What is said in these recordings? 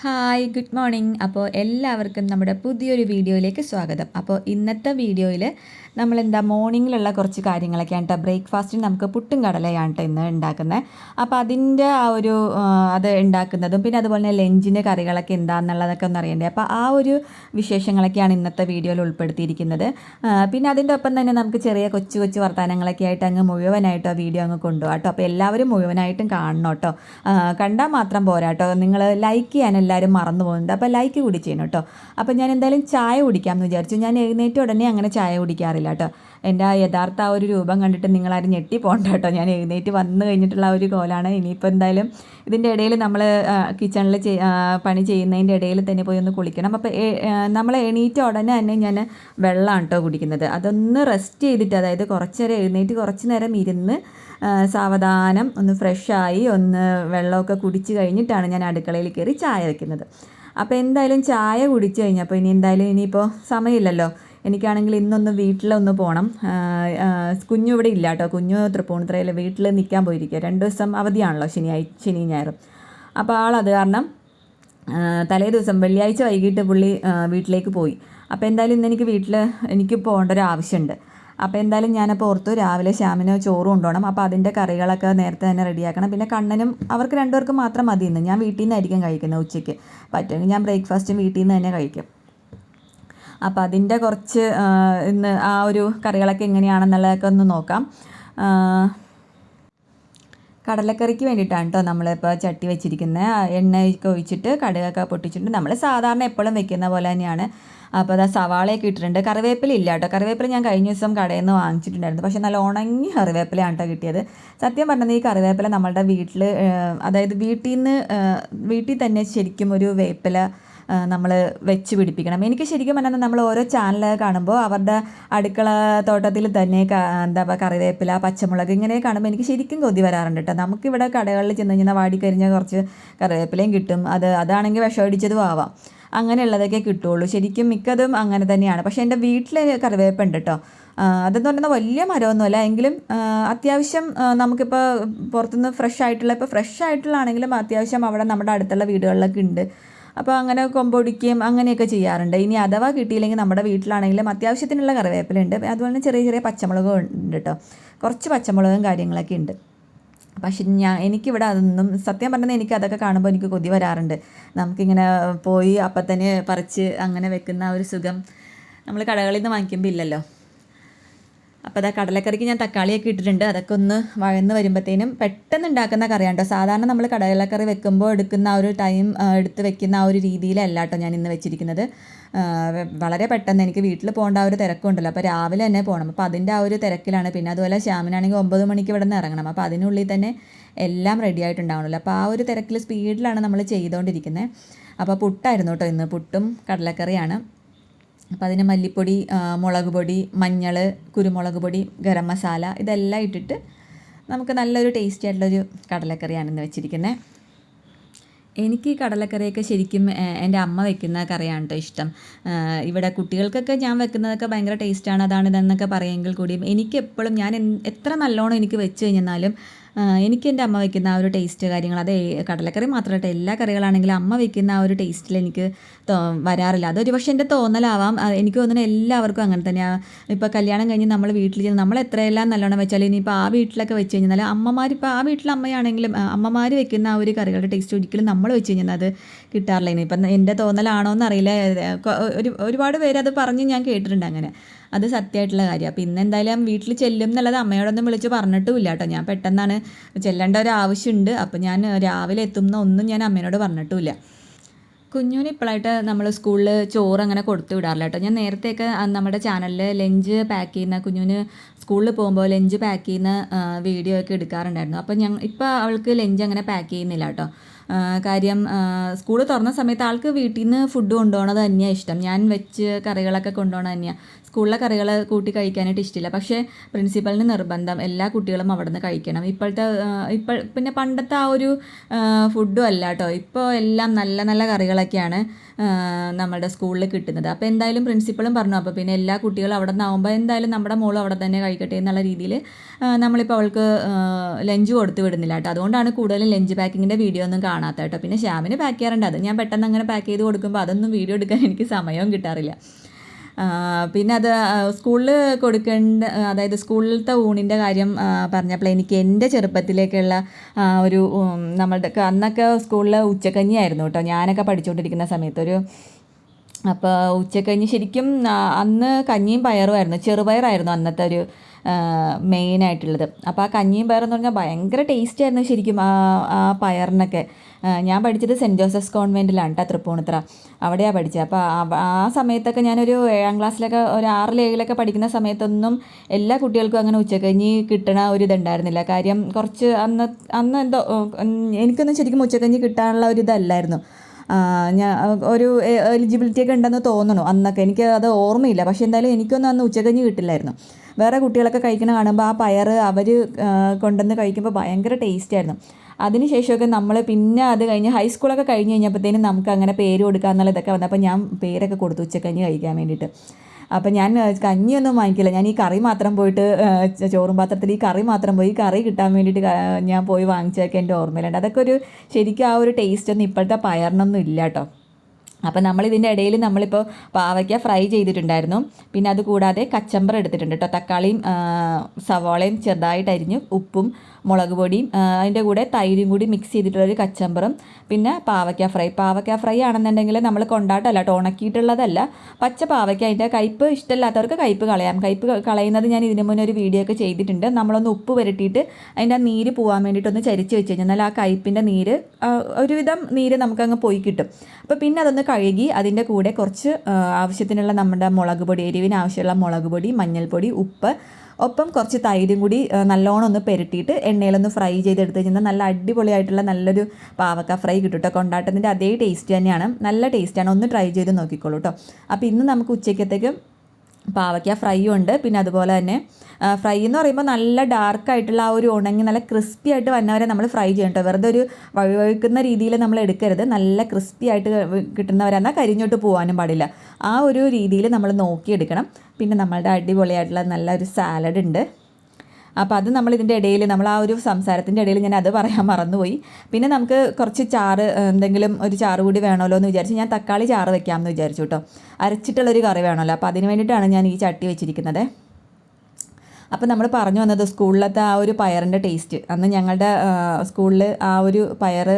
Hi good morning അപ്പോൾ എല്ലാവർക്കും നമ്മുടെ പുതിയൊരു വീഡിയോയിലേക്ക് സ്വാഗതം. അപ്പോൾ ഇന്നത്തെ വീഡിയോയിൽ നമ്മളെന്താ മോർണിംഗിലുള്ള കുറച്ച് കാര്യങ്ങളൊക്കെയാണ് കേട്ടോ. ബ്രേക്ക്ഫാസ്റ്റിന് നമുക്ക് പുട്ടും കടലയാണ് കേട്ടോ ഇന്ന് ഉണ്ടാക്കുന്നത്. അപ്പോൾ അതിന്റെ ആ ഒരു അത് ഉണ്ടാക്കുന്നതും പിന്നെ അതുപോലെ തന്നെ ലഞ്ചിന്റെ കറികളൊക്കെ എന്താണെന്നുള്ളതൊക്കെ ഒന്ന് അറിയണ്ടേ. അപ്പോൾ ആ ഒരു വിശേഷങ്ങളൊക്കെയാണ് ഇന്നത്തെ വീഡിയോയിൽ ഉൾപ്പെടുത്തിയിരിക്കുന്നത്. പിന്നെ അതിന്റെ ഒപ്പം തന്നെ നമുക്ക് ചെറിയ കൊച്ചു കൊച്ചു വർത്തമാനങ്ങളൊക്കെ ആയിട്ട് അങ്ങ് മുഴുവനായിട്ട് ആ വീഡിയോ അങ്ങ് കൊണ്ടുപോകാം കേട്ടോ അപ്പോൾ എല്ലാവരും മുഴുവനായിട്ടും കാണണം കേട്ടോ. കണ്ടാൽ മാത്രം പോരാ കേട്ടോ. നിങ്ങൾ ലൈക്ക് ചെയ്യാൻ എല്ലാവരും മറന്നു പോകുന്നുണ്ട്. അപ്പോൾ ലൈക്ക് കൂടി ചെയ്യണം കേട്ടോ. അപ്പോൾ ഞാൻ എന്തായാലും ചായ കുടിക്കാമെന്ന് വിചാരിച്ചു. ഞാൻ എഴുന്നേറ്റ് ഉടനെ അങ്ങനെ ചായ കുടിക്കാറില്ല. കേട്ടോ എന്റെ ആ യഥാർത്ഥ ആ ഒരു രൂപം കണ്ടിട്ട് നിങ്ങളാരും ഞെട്ടി പോകണ്ട കേട്ടോ. ഞാൻ എഴുന്നേറ്റ് വന്നു കഴിഞ്ഞിട്ടുള്ള ഒരു കോലാണ്. ഇനിയിപ്പോൾ എന്തായാലും ഇതിന്റെ ഇടയിൽ നമ്മൾ കിച്ചണിൽ പണി ചെയ്യുന്നതിന്റെ ഇടയിൽ തന്നെ പോയി ഒന്ന് കുളിക്കണം. അപ്പോൾ നമ്മൾ എണീറ്റ ഉടനെ തന്നെ ഞാൻ വെള്ളമാണ് കേട്ടോ കുടിക്കുന്നത്. അതൊന്ന് റെസ്റ്റ് ചെയ്തിട്ട് അതായത് കുറച്ച് നേരം എഴുന്നേറ്റ് കുറച്ച് നേരം ഇരുന്ന് സാവധാനം ഒന്ന് ഫ്രഷായി ഒന്ന് വെള്ളമൊക്കെ കുടിച്ച് കഴിഞ്ഞിട്ടാണ് ഞാൻ അടുക്കളയിൽ കയറി ചായ വയ്ക്കുന്നത് അപ്പോൾ എന്തായാലും ചായ കുടിച്ച് കഴിഞ്ഞപ്പോൾ ഇനി എന്തായാലും ഇനിയിപ്പോൾ സമയമില്ലല്ലോ. എനിക്കാണെങ്കിൽ ഇന്നൊന്ന് വീട്ടിലൊന്ന് പോകണം കുഞ്ഞു ഇവിടെ ഇല്ല കേട്ടോ കുഞ്ഞു തൃപ്പൂണിത്തുറയിൽ വീട്ടിൽ നിൽക്കാൻ പോയിരിക്കുക രണ്ട് ദിവസം അവധിയാണല്ലോ ശനിയാഴ്ച ശനി ഞായറും. അപ്പോൾ ആളത് കാരണം തലേ ദിവസം വെള്ളിയാഴ്ച വൈകിട്ട് പുള്ളി വീട്ടിലേക്ക് പോയി. അപ്പോൾ എന്തായാലും ഇന്ന് എനിക്ക് വീട്ടിൽ എനിക്ക് പോകേണ്ട ഒരു ആവശ്യമുണ്ട് അപ്പോൾ എന്തായാലും ഞാനപ്പോൾ ഓർത്തു രാവിലെ ശ്യാമിന് ചോറ് കൊണ്ടുപോകണം. അപ്പോൾ അതിന്റെ കറികളൊക്കെ നേരത്തെ തന്നെ റെഡിയാക്കണം. പിന്നെ കണ്ണനും അവർക്ക് രണ്ടുപേർക്കും മാത്രം മതി ഇന്ന് ഞാൻ വീട്ടിൽ നിന്നായിരിക്കും കഴിക്കുന്നത് ഉച്ചയ്ക്ക്. പറ്റുമെങ്കിൽ ഞാൻ ബ്രേക്ക്ഫാസ്റ്റും വീട്ടിൽ നിന്ന് തന്നെ കഴിക്കും. അപ്പോൾ അതിന്റെ കുറച്ച് ഇന്ന് ആ ഒരു കറികളൊക്കെ എങ്ങനെയാണെന്നുള്ളതൊക്കെ ഒന്ന് നോക്കാം. കടലക്കറിക്ക് വേണ്ടിയിട്ടാണ് കേട്ടോ നമ്മളിപ്പോൾ ചട്ടി വെച്ചിരിക്കുന്നത് എണ്ണയൊക്കെ ഒഴിച്ചിട്ട് കടുകൊക്കെ പൊട്ടിച്ചിട്ട് നമ്മൾ സാധാരണ എപ്പോഴും വെക്കുന്ന പോലെ തന്നെയാണ്. അപ്പോൾ അതാ സവാളയൊക്കെ ഇട്ടിട്ടുണ്ട്. കറിവേപ്പില ഇല്ല കേട്ടോ കറിവേപ്പില ഞാൻ കഴിഞ്ഞ ദിവസം കടയിൽ നിന്ന് വാങ്ങിച്ചിട്ടുണ്ടായിരുന്നു. പക്ഷേ നല്ല ഉണങ്ങി കറിവേപ്പിലയാണ് കേട്ടോ കിട്ടിയത്. സത്യം പറഞ്ഞത് ഈ കറിവേപ്പില നമ്മളുടെ വീട്ടിൽ അതായത് വീട്ടിൽ നിന്ന് വീട്ടിൽ തന്നെ ശരിക്കും ഒരു വേപ്പില നമ്മൾ വെച്ച് പിടിപ്പിക്കണം. എനിക്ക് ശരിക്കും പറഞ്ഞാൽ നമ്മൾ ഓരോ ചാനൽ കാണുമ്പോൾ അവരുടെ അടുക്കള തോട്ടത്തിൽ തന്നെ എന്താ പറയുക കറിവേപ്പില പച്ചമുളക് ഇങ്ങനെ കാണുമ്പോൾ എനിക്ക് ശരിക്കും കൊതി വരാറുണ്ട് കേട്ടോ നമുക്കിവിടെ കടകളിൽ ചെന്ന് കഴിഞ്ഞാൽ വാടിക്കരിഞ്ഞ കുറച്ച് കറിവേപ്പിലയും കിട്ടും. അത് അതാണെങ്കിൽ വിഷമടിച്ചതും ആവാം. അങ്ങനെയുള്ളതൊക്കെ കിട്ടുള്ളൂ. ശരിക്കും മിക്കതും അങ്ങനെ തന്നെയാണ്. പക്ഷേ എന്റെ വീട്ടിൽ കറിവേപ്പുണ്ട് കേട്ടോ അതെന്ന് പറയുന്നത് വലിയ മരമൊന്നുമല്ല. എങ്കിലും അത്യാവശ്യം നമുക്കിപ്പോൾ പുറത്തുനിന്ന് ഫ്രഷ് ആയിട്ടുള്ള ഇപ്പോൾ ഫ്രഷ് ആയിട്ടുള്ളതാണെങ്കിലും അത്യാവശ്യം അവിടെ നമ്മുടെ അടുത്തുള്ള വീടുകളിലൊക്കെ ഉണ്ട്. അപ്പോൾ അങ്ങനെ കൊമ്പൊടിക്കുകയും അങ്ങനെയൊക്കെ ചെയ്യാറുണ്ട്. ഇനി അഥവാ കിട്ടിയില്ലെങ്കിൽ നമ്മുടെ വീട്ടിലാണെങ്കിലും അത്യാവശ്യത്തിനുള്ള കറിവേപ്പിലുണ്ട് അതുപോലെ തന്നെ ചെറിയ ചെറിയ പച്ചമുളകും ഉണ്ട് കേട്ടോ കുറച്ച് പച്ചമുളകും കാര്യങ്ങളൊക്കെ ഉണ്ട്. പക്ഷെ ഞാൻ എനിക്കിവിടെ അതൊന്നും സത്യം പറഞ്ഞാൽ എനിക്ക് അതൊക്കെ കാണുമ്പോൾ എനിക്ക് കൊതി വരാറുണ്ട്. നമുക്കിങ്ങനെ പോയി അപ്പം തന്നെ പറിച്ച് അങ്ങനെ വെക്കുന്ന ആ ഒരു സുഖം നമ്മൾ കടകളിൽ നിന്ന് വാങ്ങിക്കുമ്പോൾ ഇല്ലല്ലോ. അപ്പോൾ അതാ കടലക്കറിക്ക് ഞാൻ തക്കാളിയൊക്കെ ഇട്ടിട്ടുണ്ട്. അതൊക്കെ ഒന്ന് വഴന്ന് വരുമ്പോഴത്തേനും പെട്ടെന്ന് ഉണ്ടാക്കുന്ന കറിയാണ് കേട്ടോ സാധാരണ നമ്മൾ കടലക്കറി വെക്കുമ്പോൾ എടുക്കുന്ന ആ ഒരു ടൈം എടുത്ത് വെക്കുന്ന ആ ഒരു രീതിയിലല്ല കേട്ടോ ഞാൻ ഇന്ന് വെച്ചിരിക്കുന്നത്. വളരെ പെട്ടെന്ന് എനിക്ക് വീട്ടിൽ പോകേണ്ട ആ ഒരു തിരക്കുണ്ടല്ലോ. അപ്പോൾ രാവിലെ തന്നെ പോകണം. അപ്പോൾ അതിന്റെ ആ ഒരു തിരക്കിലാണ്. പിന്നെ അതുപോലെ ശ്യാമിനാണെങ്കിൽ ഒമ്പത് മണിക്ക് ഇവിടെ നിന്ന് ഇറങ്ങണം. അപ്പോൾ അതിനുള്ളിൽ തന്നെ എല്ലാം റെഡി ആയിട്ടുണ്ടാവണമല്ലോ അപ്പോൾ ആ ഒരു തിരക്കിൽ സ്പീഡിലാണ് നമ്മൾ ചെയ്തുകൊണ്ടിരിക്കുന്നത്. അപ്പോൾ പുട്ടായിരുന്നു കേട്ടോ ഇന്ന്. പുട്ടും കടലക്കറിയാണ്. അപ്പോൾ അതിന് മല്ലിപ്പൊടി മുളക് പൊടി മഞ്ഞൾ കുരുമുളക് പൊടി ഗരം മസാല ഇതെല്ലാം ഇട്ടിട്ട് നമുക്ക് നല്ലൊരു ടേസ്റ്റി ആയിട്ടുള്ളൊരു കടലക്കറിയാണ് ഇന്ന് വെച്ചിരിക്കുന്നത് എനിക്ക് കടലക്കറിയൊക്കെ ശരിക്കും എന്റെ അമ്മ വെക്കുന്ന കറിയാണ് കേട്ടോ ഇഷ്ടം. ഇവിടെ കുട്ടികൾക്കൊക്കെ ഞാൻ വെക്കുന്നതൊക്കെ ഭയങ്കര ടേസ്റ്റാണ് അതാണ് ഇതെന്നൊക്കെ പറയുമെങ്കിൽ കൂടിയും എനിക്ക് എപ്പോഴും ഞാൻ എത്ര നല്ലോണം എനിക്ക് വെച്ച് കഴിഞ്ഞാലും എനിക്ക് എന്റെ അമ്മ വയ്ക്കുന്ന ആ ഒരു ടേസ്റ്റ് കാര്യങ്ങൾ അത് കടലക്കറി മാത്രമല്ല എല്ലാ കറികളാണെങ്കിലും അമ്മ വയ്ക്കുന്ന ആ ഒരു ടേസ്റ്റിൽ എനിക്ക് വരാറില്ല. അതൊരു പക്ഷേ എന്റെ തോന്നലാവാം. എനിക്ക് തോന്നുന്നു എല്ലാവർക്കും അങ്ങനെ തന്നെയാണ് ഇപ്പോൾ കല്യാണം കഴിഞ്ഞ് നമ്മൾ വീട്ടിൽ ചെന്ന് നമ്മൾ എത്രയെല്ലാം നല്ലോണം വെച്ചാൽ ഇനിയിപ്പോൾ ആ വീട്ടിലൊക്കെ വെച്ച് കഴിഞ്ഞാൽ അമ്മമാർ ഇപ്പോൾ ആ വീട്ടിൽ അമ്മയാണെങ്കിലും അമ്മമാർ വെക്കുന്ന ആ ഒരു കറികളുടെ ടേസ്റ്റ് ഒരിക്കലും നമ്മൾ വെച്ച് കഴിഞ്ഞാൽ അത് കിട്ടാറില്ല. ഇനിയിപ്പം എന്റെ തോന്നലാണോ എന്നറിയില്ല ഒരു ഒരുപാട് പേര് അത് പറഞ്ഞ് ഞാൻ കേട്ടിട്ടുണ്ട് അങ്ങനെ. അത് സത്യമായിട്ടുള്ള കാര്യം. അപ്പോൾ ഇന്ന് എന്തായാലും വീട്ടിൽ ചെല്ലും എന്നുള്ളത് അമ്മയോടൊന്നും വിളിച്ച് പറഞ്ഞിട്ടുമില്ല കേട്ടോ. ഞാൻ പെട്ടെന്നാണ് ചെല്ലേണ്ട ഒരു ആവശ്യമുണ്ട്. അപ്പോൾ ഞാൻ രാവിലെ എത്തുന്ന ഒന്നും ഞാൻ അമ്മേനോട് പറഞ്ഞിട്ടുമില്ല. കുഞ്ഞുവിന് ഇപ്പോഴായിട്ട് നമ്മൾ സ്കൂളിൽ ചോറ് അങ്ങനെ കൊടുത്തു വിടാറില്ല കേട്ടോ. ഞാൻ നേരത്തെയൊക്കെ നമ്മുടെ ചാനലിൽ ലഞ്ച് പാക്ക് ചെയ്യുന്ന കുഞ്ഞുവിന് സ്കൂളിൽ പോകുമ്പോൾ ലഞ്ച് പാക്ക് ചെയ്യുന്ന വീഡിയോ ഒക്കെ എടുക്കാറുണ്ടായിരുന്നു. അപ്പോൾ ഞങ്ങൾ ഇപ്പോൾ അവൾക്ക് ലഞ്ച് അങ്ങനെ പാക്ക് ചെയ്യുന്നില്ല കേട്ടോ. കാര്യം സ്കൂൾ തുറന്ന സമയത്ത് ആൾക്ക് വീട്ടിൽ നിന്ന് ഫുഡ് കൊണ്ടുപോകണത് തന്നെയാണ് ഇഷ്ടം. ഞാൻ വെച്ച് കറികളൊക്കെ കൊണ്ടുപോകണത് തന്നെയാണ് സ്കൂളിലെ കറികൾ കൂട്ടി കഴിക്കാനായിട്ട് ഇഷ്ടമില്ല പക്ഷേ പ്രിൻസിപ്പലിന് നിർബന്ധം എല്ലാ കുട്ടികളും അവിടെ നിന്ന് കഴിക്കണം. ഇപ്പോഴത്തെ ഇപ്പോൾ പിന്നെ പണ്ടത്തെ ആ ഒരു ഫുഡും അല്ല കേട്ടോ ഇപ്പോൾ എല്ലാം നല്ല നല്ല കറികളൊക്കെയാണ്. നമ്മുടെ സ്കൂളിൽ കിട്ടുന്നത്. അപ്പോൾ എന്തായാലും പ്രിൻസിപ്പളും പറഞ്ഞു. അപ്പോൾ പിന്നെ എല്ലാ കുട്ടികളും അവിടെ നിന്നാവുമ്പോൾ എന്തായാലും നമ്മുടെ മോളും അവിടെ തന്നെ കഴിക്കട്ടെ എന്നുള്ള രീതിയിൽ നമ്മളിപ്പോൾ അവൾക്ക് ലഞ്ച് കൊടുത്ത് വിടുന്നില്ല കേട്ടോ. അതുകൊണ്ടാണ് കൂടുതലും ലഞ്ച് പാക്കിങ്ങിന്റെ വീഡിയോ ഒന്നും കാണാത്ത കേട്ടോ. പിന്നെ ശ്യാമിന് പാക്ക് ചെയ്യാറുണ്ട്. അത് ഞാൻ പെട്ടെന്ന് അങ്ങനെ പാക്ക് ചെയ്ത് കൊടുക്കുമ്പോൾ അതൊന്നും വീഡിയോ എടുക്കാൻ എനിക്ക് സമയവും കിട്ടാറില്ല. പിന്നെ അത് സ്കൂളിൽ കൊടുക്കേണ്ട അതായത് സ്കൂളിലത്തെ ഊണിന്റെ കാര്യം പറഞ്ഞപ്പോൾ എനിക്ക് എന്റെ ചെറുപ്പത്തിലേക്കുള്ള ഒരു നമ്മളുടെ അന്നൊക്കെ സ്കൂളിൽ ഉച്ചക്കഞ്ഞിയായിരുന്നു കേട്ടോ. ഞാനൊക്കെ പഠിച്ചുകൊണ്ടിരിക്കുന്ന സമയത്ത് ഒരു അപ്പോൾ ഉച്ചക്കഞ്ഞി ശരിക്കും അന്ന് കഞ്ഞിയും പയറുമായിരുന്നു ചെറുപയറായിരുന്നു അന്നത്തെ ഒരു മെയിനായിട്ടുള്ളത് അപ്പോൾ ആ കഞ്ഞിയും പയറെന്ന് പറഞ്ഞാൽ ഭയങ്കര ടേസ്റ്റ് ആയിരുന്നു ശരിക്കും ആ ആ പയറിനൊക്കെ. ഞാൻ പഠിച്ചത് സെന്റ് ജോസഫ്സ് കോൺവെന്റിലാണ് കേട്ടോ തൃപ്പൂണിത്ര അവിടെയാണ് പഠിച്ചത്. അപ്പോൾ ആ സമയത്തൊക്കെ ഞാനൊരു ഏഴാം ക്ലാസ്സിലൊക്കെ ഒരു ആറിൽ ഏഴിലൊക്കെ പഠിക്കുന്ന സമയത്തൊന്നും എല്ലാ കുട്ടികൾക്കും അങ്ങനെ ഉച്ചക്കഞ്ഞി കിട്ടണ ഒരു ഇതുണ്ടായിരുന്നില്ല. കാര്യം കുറച്ച് അന്ന് അന്ന് എന്തോ എനിക്കൊന്നും ശരിക്കും ഉച്ചക്കഞ്ഞി കിട്ടാനുള്ള ഒരു ഇതല്ലായിരുന്നു. ഞാൻ ഒരു എലിജിബിലിറ്റി ഒക്കെ ഉണ്ടെന്ന് തോന്നണു അന്നൊക്കെ. എനിക്ക് അത് ഓർമ്മയില്ല. പക്ഷേ എന്തായാലും എനിക്കൊന്നും അന്ന് ഉച്ചകഞ്ഞ് കിട്ടില്ലായിരുന്നു. വേറെ കുട്ടികളൊക്കെ കഴിക്കണ കാണുമ്പോൾ ആ പയർ അവർ കൊണ്ടുവന്ന് കഴിക്കുമ്പോൾ ഭയങ്കര ടേസ്റ്റ് ആയിരുന്നു. അതിനുശേഷമൊക്കെ നമ്മൾ പിന്നെ അത് കഴിഞ്ഞ് ഹൈസ്കൂളൊക്കെ കഴിഞ്ഞ് കഴിഞ്ഞപ്പോഴത്തേനും നമുക്ക് അങ്ങനെ പേര് കൊടുക്കുക എന്നുള്ള ഇതൊക്കെ വന്നപ്പോൾ ഞാൻ പേരൊക്കെ കൊടുത്തു ഉച്ചക്കഞ്ഞ് കഴിക്കാൻ വേണ്ടിയിട്ട്. അപ്പം ഞാൻ കഞ്ഞിയൊന്നും വാങ്ങിക്കില്ല. ഞാൻ ഈ കറി മാത്രം പോയിട്ട് ചോറും പാത്രത്തിൽ ഈ കറി മാത്രം പോയി. കറി കിട്ടാൻ വേണ്ടിയിട്ട് ഞാൻ പോയി വാങ്ങിച്ചതൊക്കെ എന്റെ ഓർമ്മയിലുണ്ട്. അതൊക്കെ ഒരു ശരിക്കും ആ ഒരു ടേസ്റ്റ് ഒന്നും ഇപ്പോഴത്തെ പയറിനൊന്നും ഇല്ല കേട്ടോ. അപ്പം നമ്മൾ ഇതിന്റെ ഇടയിൽ നമ്മളിപ്പോൾ പാവയ്ക്ക ഫ്രൈ ചെയ്തിട്ടുണ്ടായിരുന്നു. പിന്നെ അതുകൂടാതെ കച്ചമ്പർ എടുത്തിട്ടുണ്ട് കേട്ടോ. തക്കാളിയും സവാളയും ചെറുതായിട്ട് അരിഞ്ഞു ഉപ്പും മുളക് പൊടിയും അതിന്റെ കൂടെ തൈരും കൂടി മിക്സ് ചെയ്തിട്ടുള്ളൊരു കച്ചമ്പറും പിന്നെ പാവയ്ക്ക ഫ്രൈ. പാവയ്ക്ക ഫ്രൈ ആണെന്നുണ്ടെങ്കിൽ നമ്മൾ കൊണ്ടാട്ടല്ല കേട്ടോ ഉണക്കിയിട്ടുള്ളതല്ല. പച്ച പാവയ്ക്ക അതിന്റെ കയ്പ്പ് ഇഷ്ടമില്ലാത്തവർക്ക് കയ്പ്പ് കളയാം. കയ്പ്പ് കളയുന്നത് ഞാൻ ഇതിനു മുന്നേ ഒരു വീഡിയോ ഒക്കെ ചെയ്തിട്ടുണ്ട്. നമ്മളൊന്ന് ഉപ്പ് പുരട്ടിയിട്ട് അതിന്റെ നീര് പോകാൻ വേണ്ടിയിട്ടൊന്ന് ചരിച്ച് വെച്ച് കഴിഞ്ഞാൽ ആ കയ്പ്പിന്റെ നീര് ഒരുവിധം നീര് നമുക്കങ്ങ് പോയി കിട്ടും. അപ്പോൾ പിന്നെ അതൊന്ന് കഴുകി അതിന്റെ കൂടെ കുറച്ച് ആവശ്യത്തിനുള്ള നമ്മുടെ മുളക് പൊടി എരിവിന് ആവശ്യമുള്ള മുളക് പൊടി മഞ്ഞൾപ്പൊടി ഉപ്പ് ഒപ്പം കുറച്ച് തൈരും കൂടി നല്ലോണം ഒന്ന് പെരട്ടിയിട്ട് എണ്ണയിലൊന്ന് ഫ്രൈ ചെയ്തെടുത്ത് കഴിഞ്ഞാൽ നല്ല അടിപൊളിയായിട്ടുള്ള നല്ലൊരു പാവക്ക ഫ്രൈ കിട്ടും കേട്ടോ. കൊണ്ടാട്ടത്തിന്റെ അതേ ടേസ്റ്റ് തന്നെയാണ്. നല്ല ടേസ്റ്റാണ് ഒന്ന് ട്രൈ ചെയ്ത് നോക്കിക്കോളൂ കേട്ടോ. അപ്പോൾ ഇന്ന് നമുക്ക് ഉച്ചയ്ക്കത്തേക്ക് പാവയ്ക്ക ഫ്രൈയും ഉണ്ട്. പിന്നെ അതുപോലെ തന്നെ ഫ്രൈ എന്ന് പറയുമ്പോൾ നല്ല ഡാർക്കായിട്ടുള്ള ആ ഒരു ഉണങ്ങി നല്ല ക്രിസ്പി ആയിട്ട് വന്നവരെ നമ്മൾ ഫ്രൈ ചെയ്യണം കേട്ടോ വെറുതെ ഒരു വഴുവഴുക്കുന്ന രീതിയിൽ നമ്മൾ എടുക്കരുത്. നല്ല ക്രിസ്പി ആയിട്ട് കിട്ടുന്നവരെന്നാൽ കരിഞ്ഞോട്ട് പോകാനും പാടില്ല. ആ ഒരു രീതിയിൽ നമ്മൾ നോക്കിയെടുക്കണം. പിന്നെ നമ്മളുടെ അടിപൊളിയായിട്ടുള്ള നല്ലൊരു സാലഡ് ഉണ്ട്. അപ്പോൾ അത് നമ്മൾ ഇതിന്റെ ഇടയിൽ നമ്മൾ ആ ഒരു സംസാരത്തിന്റെ ഇടയിൽ ഞാൻ അത് പറയാൻ മറന്നുപോയി. പിന്നെ നമുക്ക് കുറച്ച് ചാറ് എന്തെങ്കിലും ഒരു ചാറ് കൂടി വേണമല്ലോ എന്ന് വിചാരിച്ച് ഞാൻ തക്കാളി ചാറ് വെക്കാമെന്ന് വിചാരിച്ചു കേട്ടോ. അരച്ചിട്ടുള്ളൊരു കറി വേണമല്ലോ. അപ്പോൾ അതിന് വേണ്ടിയിട്ടാണ് ഞാൻ ഈ ചട്ടി വെച്ചിരിക്കുന്നത്. അപ്പോൾ നമ്മൾ പറഞ്ഞു വന്നത് സ്കൂളിലത്തെ ആ ഒരു പയറിന്റെ ടേസ്റ്റ് അന്ന് ഞങ്ങളുടെ സ്കൂളിൽ ആ ഒരു പയർ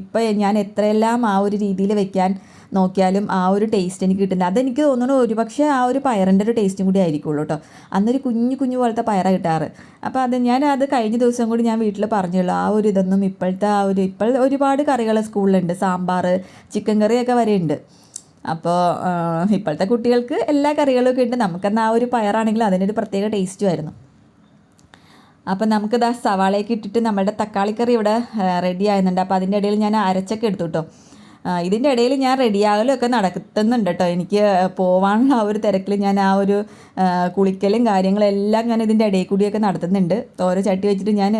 ഇപ്പോൾ ഞാൻ എത്രയെല്ലാം ആ ഒരു രീതിയിൽ വെക്കാൻ നോക്കിയാലും ആ ഒരു ടേസ്റ്റ് എനിക്ക് കിട്ടുന്നത് അതെനിക്ക് തോന്നുന്നു ഒരുപക്ഷെ ആ ഒരു പയറിന്റെ ഒരു ടേസ്റ്റും കൂടി ആയിരിക്കുള്ളൂ കേട്ടോ. അന്നൊരു കുഞ്ഞു കുഞ്ഞു പോലത്തെ പയറ കിട്ടാറ്. അപ്പോൾ അത് ഞാൻ അത് കഴിഞ്ഞ ദിവസം കൂടി ഞാൻ വീട്ടിൽ പറഞ്ഞുള്ളൂ. ആ ഒരു ഇതൊന്നും ഇപ്പോഴത്തെ ആ ഒരു ഇപ്പോൾ ഒരുപാട് കറികൾ സ്കൂളിലുണ്ട്. സാമ്പാർ ചിക്കൻ കറിയൊക്കെ വരെയുണ്ട്. അപ്പോൾ ഇപ്പോഴത്തെ കുട്ടികൾക്ക് എല്ലാ കറികളും ഒക്കെ ഉണ്ട്. നമുക്കെന്നാൽ ആ ഒരു പയറാണെങ്കിലും അതിനൊരു പ്രത്യേക ടേസ്റ്റും ആയിരുന്നു. അപ്പം നമുക്കിത് സവാളയൊക്കെ ഇട്ടിട്ട് നമ്മുടെ തക്കാളിക്കറി ഇവിടെ റെഡി ആയിരുന്നുണ്ട് അപ്പോൾ അതിന്റെ ഇടയിൽ ഞാൻ അരച്ചൊക്കെ എടുത്തു കേട്ടോ ഇതിന്റെ ഇടയിൽ ഞാൻ റെഡിയാകലൊക്കെ നടക്കുന്നുണ്ട് കേട്ടോ എനിക്ക് പോവാനുള്ള ആ ഒരു തിരക്കിൽ ഞാൻ ആ ഒരു കുളിക്കലും കാര്യങ്ങളെല്ലാം ഞാൻ ഇതിന്റെ ഇടയിൽ കൂടിയൊക്കെ നടത്തുന്നുണ്ട്. ഓരോ ചട്ടി വെച്ചിട്ട് ഞാൻ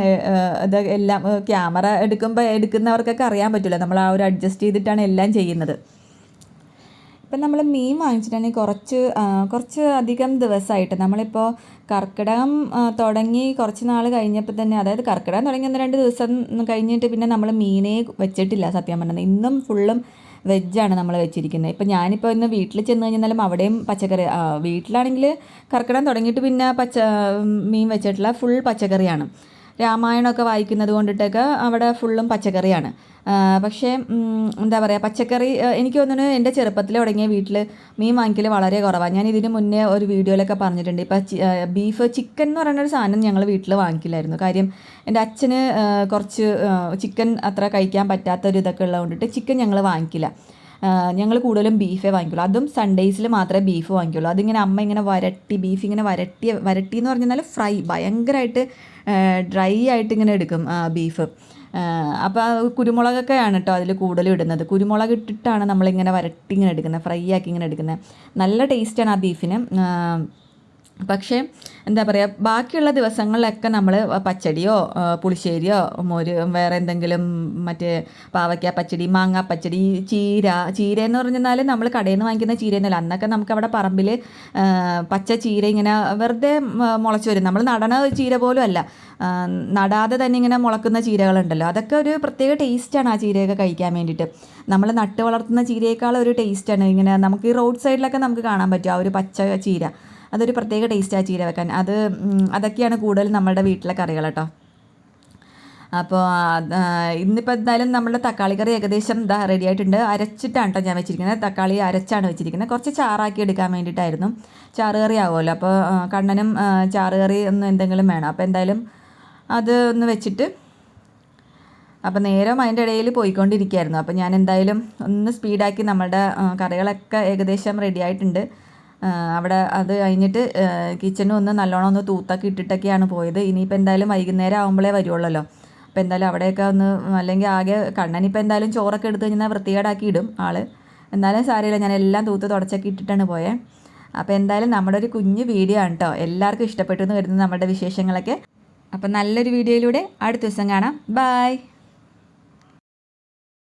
ഇത് എല്ലാം ക്യാമറ എടുക്കുമ്പോൾ എടുക്കുന്നവർക്കൊക്കെ അറിയാൻ പറ്റില്ല നമ്മൾ ആ ഒരു അഡ്ജസ്റ്റ് ചെയ്തിട്ടാണ് എല്ലാം ചെയ്യുന്നത്. ഇപ്പം നമ്മൾ മീൻ വാങ്ങിച്ചിട്ടുണ്ടെങ്കിൽ കുറച്ച് കുറച്ച് അധികം ദിവസമായിട്ട് നമ്മളിപ്പോൾ കർക്കിടകം തുടങ്ങി കുറച്ച് നാൾ കഴിഞ്ഞപ്പോൾ തന്നെ അതായത് കർക്കിടകം തുടങ്ങി ഒന്ന് രണ്ട് ദിവസം കഴിഞ്ഞിട്ട് പിന്നെ നമ്മൾ മീനേ വെച്ചിട്ടില്ല സത്യം പറഞ്ഞത് ഇന്നും ഫുള്ളും വെജാണ് നമ്മൾ വെച്ചിരിക്കുന്നത്. ഇപ്പം ഞാനിപ്പോൾ ഇന്ന് വീട്ടിൽ ചെന്ന് കഴിഞ്ഞാലും അവിടെയും പച്ചക്കറി വീട്ടിലാണെങ്കിൽ കർക്കിടകം തുടങ്ങിയിട്ട് പിന്നെ പച്ച മീൻ വെച്ചിട്ടുള്ള ഫുൾ പച്ചക്കറിയാണ്. രാമായണമൊക്കെ വായിക്കുന്നത് കൊണ്ടിട്ടൊക്കെ അവിടെ ഫുള്ളും പച്ചക്കറിയാണ്. പക്ഷേ എന്താ പറയുക പച്ചക്കറി എനിക്ക് തോന്നുന്നു എന്റെ ചെറുപ്പത്തിൽ തുടങ്ങിയ വീട്ടിൽ മീൻ വാങ്ങിക്കൽ വളരെ കുറവാണ് ഞാൻ ഇതിന് മുന്നേ ഒരു വീഡിയോയിലൊക്കെ പറഞ്ഞിട്ടുണ്ട്. ഇപ്പം ബീഫ് ചിക്കൻ എന്ന് പറയുന്ന ഒരു സാധനം ഞങ്ങൾ വീട്ടിൽ വാങ്ങിക്കില്ലായിരുന്നു. കാര്യം എന്റെ അച്ഛന് കുറച്ച് ചിക്കൻ അത്ര കഴിക്കാൻ പറ്റാത്ത ഒരു ഇതൊക്കെ ഉള്ളതുകൊണ്ടിട്ട് ചിക്കൻ ഞങ്ങൾ വാങ്ങിക്കില്ല. ഞങ്ങൾ കൂടുതലും ബീഫേ വാങ്ങിക്കുള്ളൂ. അതും സൺഡേയ്സിൽ മാത്രമേ ബീഫ് വാങ്ങിക്കുള്ളൂ. അതിങ്ങനെ അമ്മ ഇങ്ങനെ വരട്ടി ബീഫ് ഇങ്ങനെ വരട്ടി വരട്ടി എന്ന് പറഞ്ഞാൽ ഫ്രൈ ഭയങ്കരമായിട്ട് ഡ്രൈ ആയിട്ട് ഇങ്ങനെ എടുക്കും ബീഫ് അപ്പോൾ കുരുമുളകൊക്കെയാണ് കേട്ടോ അതിൽ കൂടുതലും ഇടുന്നത്. കുരുമുളക് ഇട്ടിട്ടാണ് നമ്മളിങ്ങനെ വരട്ടി ഇങ്ങനെ എടുക്കുന്നത് ഫ്രൈ ആക്കി ഇങ്ങനെ എടുക്കുന്നത്. നല്ല ടേസ്റ്റാണ് ആ ബീഫിന് പക്ഷേ എന്താ പറയുക ബാക്കിയുള്ള ദിവസങ്ങളിലൊക്കെ നമ്മൾ പച്ചടിയോ പുളിശ്ശേരിയോ മോര് വേറെ എന്തെങ്കിലും മറ്റേ പാവയ്ക്ക പച്ചടി മാങ്ങ പച്ചടി ചീര ചീര എന്ന് പറഞ്ഞാൽ നമ്മൾ കടയിൽ നിന്ന് വാങ്ങിക്കുന്ന ചീരയൊന്നുമല്ല. അന്നൊക്കെ നമുക്ക് അവിടെ പറമ്പിൽ പച്ച ചീര ഇങ്ങനെ വെറുതെ മുളച്ച് വരും. നമ്മൾ നടണ ചീര പോലും അല്ല. നടാതെ തന്നെ ഇങ്ങനെ മുളക്കുന്ന ചീരകളുണ്ടല്ലോ. അതൊക്കെ ഒരു പ്രത്യേക ടേസ്റ്റാണ് ആ ചീരയൊക്കെ കഴിക്കാൻ വേണ്ടിയിട്ട്. നമ്മൾ നട്ട് വളർത്തുന്ന ചീരയേക്കാൾ ഒരു ടേസ്റ്റാണ്. ഇങ്ങനെ നമുക്ക് ഈ റോഡ് സൈഡിലൊക്കെ നമുക്ക് കാണാൻ പറ്റും. ആ ഒരു പച്ച ചീര. അതൊരു പ്രത്യേക ടേസ്റ്റാണ് ചീര വെക്കാൻ. അത് അതൊക്കെയാണ് കൂടുതൽ നമ്മുടെ വീട്ടിലെ കറികൾ കേട്ടോ അപ്പോൾ ഇന്നിപ്പോൾ എന്തായാലും നമ്മുടെ തക്കാളി കറി ഏകദേശം ഇതാ റെഡി ആയിട്ടുണ്ട്. അരച്ചിട്ടാണ് കേട്ടോ ഞാൻ വെച്ചിരിക്കുന്നത്. തക്കാളി അരച്ചാണ് വെച്ചിരിക്കുന്നത്. കുറച്ച് ചാറാക്കി എടുക്കാൻ വേണ്ടിയിട്ടായിരുന്നു. ചാറ് കറി ആവുമല്ലോ. അപ്പോൾ കണ്ണനും ചാറ് കറി ഒന്നും എന്തെങ്കിലും വേണം. അപ്പോൾ എന്തായാലും അത് ഒന്ന് വെച്ചിട്ട് അപ്പോൾ നേരം അതിന്റെ ഇടയിൽ പോയിക്കൊണ്ടിരിക്കുകയായിരുന്നു. അപ്പോൾ ഞാൻ എന്തായാലും ഒന്ന് സ്പീഡാക്കി നമ്മുടെ കറികളൊക്കെ ഏകദേശം റെഡി ആയിട്ടുണ്ട്. അവിടെ അത് കഴിഞ്ഞിട്ട് കിച്ചണും ഒന്ന് നല്ലോണം ഒന്ന് തൂത്തൊക്കെ ഇട്ടിട്ടൊക്കെയാണ് പോയത്. ഇനിയിപ്പോൾ എന്തായാലും വൈകുന്നേരം ആകുമ്പോഴേ വരുവുള്ളല്ലോ. അപ്പോൾ എന്തായാലും അവിടെയൊക്കെ ഒന്ന് അല്ലെങ്കിൽ ആകെ കണ്ണനിപ്പോൾ എന്തായാലും ചോറൊക്കെ എടുത്ത് കഴിഞ്ഞാൽ വൃത്തികേടാക്കി ഇടും ആൾ. എന്നാലും സാരമില്ല ഞാൻ എല്ലാം തൂത്ത് തുടച്ചൊക്കെ ഇട്ടിട്ടാണ് പോയത് അപ്പോൾ എന്തായാലും നമ്മുടെ ഒരു കുഞ്ഞു വീഡിയോ ആണ് കേട്ടോ എല്ലാവർക്കും ഇഷ്ടപ്പെട്ടു എന്ന് വരുന്നത് നമ്മുടെ വിശേഷങ്ങളൊക്കെ. അപ്പോൾ നല്ലൊരു വീഡിയോയിലൂടെ അടുത്ത ദിവസം കാണാം. ബായ്